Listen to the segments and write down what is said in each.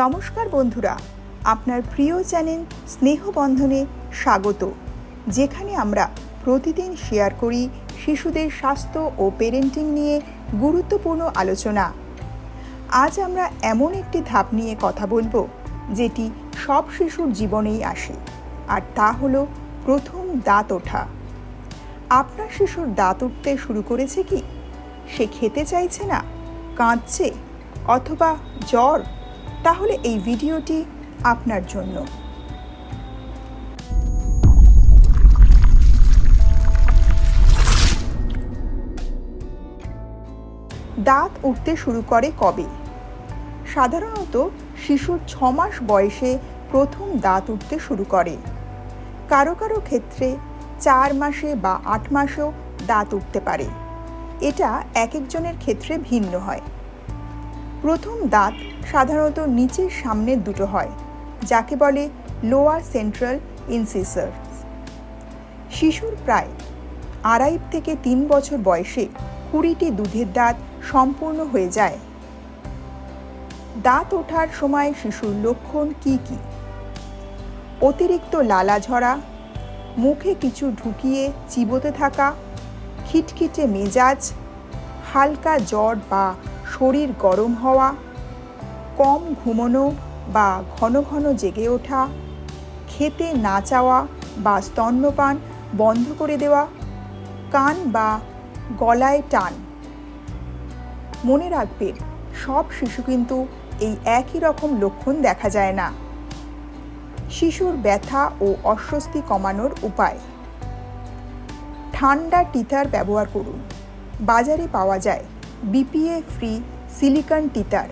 নমস্কার বন্ধুরা, আপনার প্রিয় চ্যানেল স্নেহবন্ধনে স্বাগত, যেখানে আমরা প্রতিদিন শেয়ার করি শিশুদের স্বাস্থ্য ও পেরেন্টিং নিয়ে গুরুত্বপূর্ণ আলোচনা। আজ আমরা এমন একটি ধাপ নিয়ে কথা বলব, যেটি সব শিশুর জীবনেই আসে, আর তা হলো প্রথম দাঁত ওঠা। আপনার শিশুর দাঁত উঠতে শুরু করেছে কি? সে খেতে চাইছে না? কাঁদছে? অথবা জ্বর? তাহলে এই ভিডিওটি আপনার জন্য। দাঁত উঠতে শুরু করে কবে? সাধারণত শিশুর ছ মাস বয়সে প্রথম দাঁত উঠতে শুরু করে। কারও কারও ক্ষেত্রে চার মাসে বা আট মাসেও দাঁত উঠতে পারে। এটা এক একজনের ক্ষেত্রে ভিন্ন হয়। প্রথম দাঁত সাধারণত নিচের সামনের দুটো হয়, যাকে বলে লোয়ার সেন্ট্রাল ইনসিসার। শিশুর প্রায় আড়াই থেকে তিন বছর বয়সে কুড়িটি দুধের দাঁত সম্পূর্ণ হয়ে যায়। দাঁত ওঠার সময় শিশুর লক্ষণ কি কি? অতিরিক্ত লালা ঝরা, মুখে কিছু ঢুকিয়ে চিবোতে থাকা, খিটখিটে মেজাজ, হালকা জ্বর বা শরীর গরম হওয়া, কম ঘুমোনো বা ঘন ঘন জেগে ওঠা, খেতে না চাওয়া বা স্তন্যপান বন্ধ করে দেওয়া, কান বা গলায় টান। মনে রাখবেন সব শিশু কিন্তু এই একই রকম লক্ষণ দেখা যায় না। শিশুর ব্যথা ও অস্বস্তি কমানোর উপায়। ঠান্ডা টিথার ব্যবহার করুন। বাজারে পাওয়া যায়। বিপিএ ফ্রি সিলিকন টিতার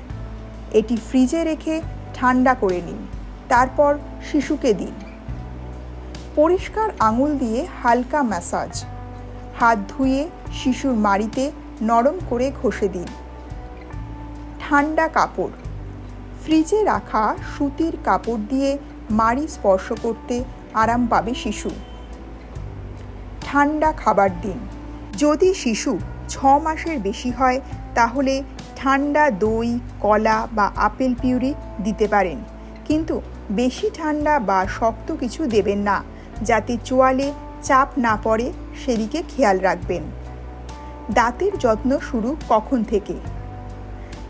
এটি ফ্রিজে রেখে ঠান্ডা করে নিন। তারপর শিশুকে দিন। পরিষ্কার আঙুল দিয়ে হালকা ম্যাসাজ হাত ধুয়ে শিশুর মাড়িতে নরম করে ঘষে দিন। ঠান্ডা কাপড়। ফ্রিজে রাখা সুতির কাপড় দিয়ে মাড়ি স্পর্শ করতে আরাম পাবে শিশু। ঠান্ডা খাবার দিন। যদি শিশু ছ মাসের বেশি হয়, তাহলে ঠান্ডা দই, কলা বা আপেল পিউরি দিতে পারেন। কিন্তু বেশি ঠান্ডা বা শক্ত কিছু দেবেন না, যাতে চোয়ালে চাপ না পড়ে সেদিকে খেয়াল রাখবেন। দাঁতের যত্ন শুরু কখন থেকে?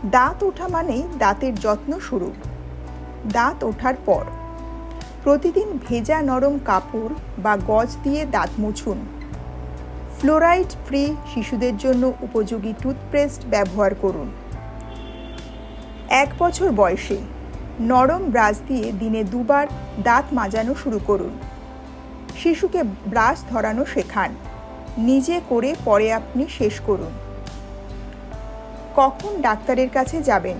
দাঁত ওঠা মানেই দাঁতের যত্ন শুরু। দাঁত ওঠার পর। প্রতিদিন ভেজা নরম কাপড় বা গজ দিয়ে দাঁত মুছুন। ফ্লোরাইড ফ্রি শিশুদের জন্য উপযোগী টুথপেস্ট ব্যবহার করুন। এক বছর বয়সে নরম ব্রাশ দিয়ে দিনে দুবার দাঁত মাজানো শুরু করুন। শিশুকে ব্রাশ ধরানো শেখান। নিজে করে পরে আপনি শেষ করুন। কখন ডাক্তারের কাছে যাবেন?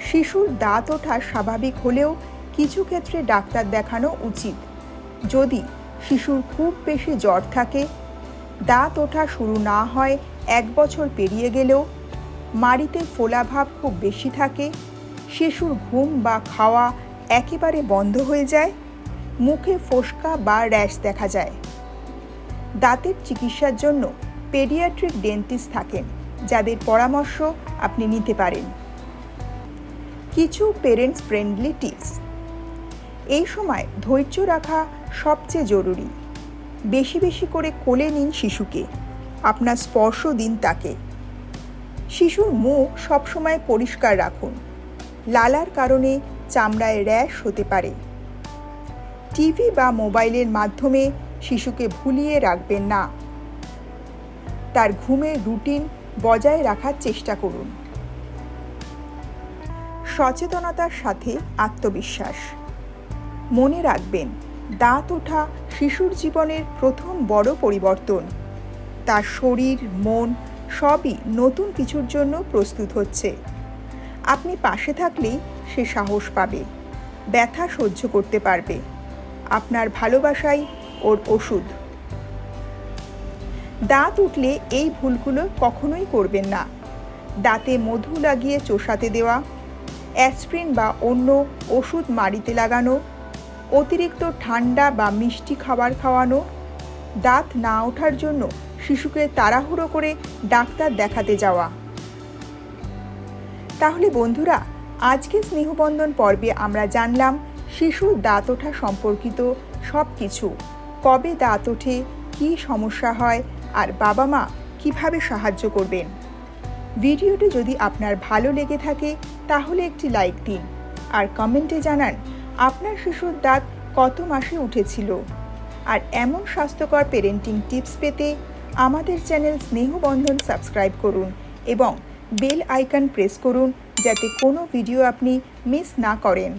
শিশুর দাঁত ওঠা স্বাভাবিক হলেও কিছু ক্ষেত্রে ডাক্তার দেখানো উচিত। যদি শিশুর খুব বেশি জ্বর থাকে দাঁত ওঠা শুরু না হয়, এক বছর পেরিয়ে গেলেও মাড়িতে ফোলাভাব খুব বেশি থাকে, শিশুর ঘুম বা খাওয়া একেবারে বন্ধ হয়ে যায়, মুখে ফোসকা বা র্যাশ দেখা যায়। দাঁতের চিকিৎসার জন্য পেডিয়াট্রিক ডেন্টিস্ট থাকেন, যাদের পরামর্শ আপনি নিতে পারেন। কিছু পেরেন্টস ফ্রেন্ডলি টিপস। এই সময় ধৈর্য রাখা সবচেয়ে জরুরি। বেশি বেশি করে কোলে নিন শিশুকে। আপনার স্পর্শ দিন তাকে। শিশুর মুখ সবসময় পরিষ্কার রাখুন। লালার কারণে চামড়ায় র্যাশ হতে পারে। টিভি বা মোবাইলের মাধ্যমে শিশুকে ভুলিয়ে রাখবেন না। তার ঘুমের রুটিন বজায় রাখার চেষ্টা করুন। সচেতনতার সাথে আত্মবিশ্বাস। মনে রাখবেন দাঁত ওঠা শিশুর জীবনের প্রথম বড় পরিবর্তন। তার শরীর, মন সবই নতুন কিছুর জন্য প্রস্তুত হচ্ছে। আপনি পাশে থাকলেই সে সাহস পাবে, ব্যথা সহ্য করতে পারবে। আপনার ভালোবাসাই ওর ওষুধ। দাঁত উঠলে এই ভুলগুলো কখনোই করবেন না। দাঁতে মধু লাগিয়ে চোষাতে দেওয়া, অ্যাসপ্রিন বা অন্য ওষুধ মাড়িতে লাগানো অতিরিক্ত ঠান্ডা বা মিষ্টি খাবার খাওয়ানো, দাঁত না ওঠার জন্য শিশুকে তাড়াহুড়ো করে ডাক্তার দেখাতে যাওয়া। তাহলে বন্ধুরা, আজকে স্নেহবন্ধন পর্বে আমরা জানলাম শিশুর দাঁত ওঠা সম্পর্কিত সব কিছু কবে দাঁত ওঠে, কী সমস্যা হয়, আর বাবা মা কীভাবে সাহায্য করবেন? ভিডিওটি যদি আপনার ভালো লেগে থাকে, তাহলে একটি লাইক দিন, আর কমেন্টে জানান আপনার শিশুর দাঁত কত মাসে উঠেছিল? আর এমন স্বাস্থ্যকর পেরেন্টিং টিপস পেতে আমাদের চ্যানেল স্নেহবন্ধন সাবস্ক্রাইব করুন এবং বেল আইকন প্রেস করুন যাতে কোনো ভিডিও আপনি মিস না করেন।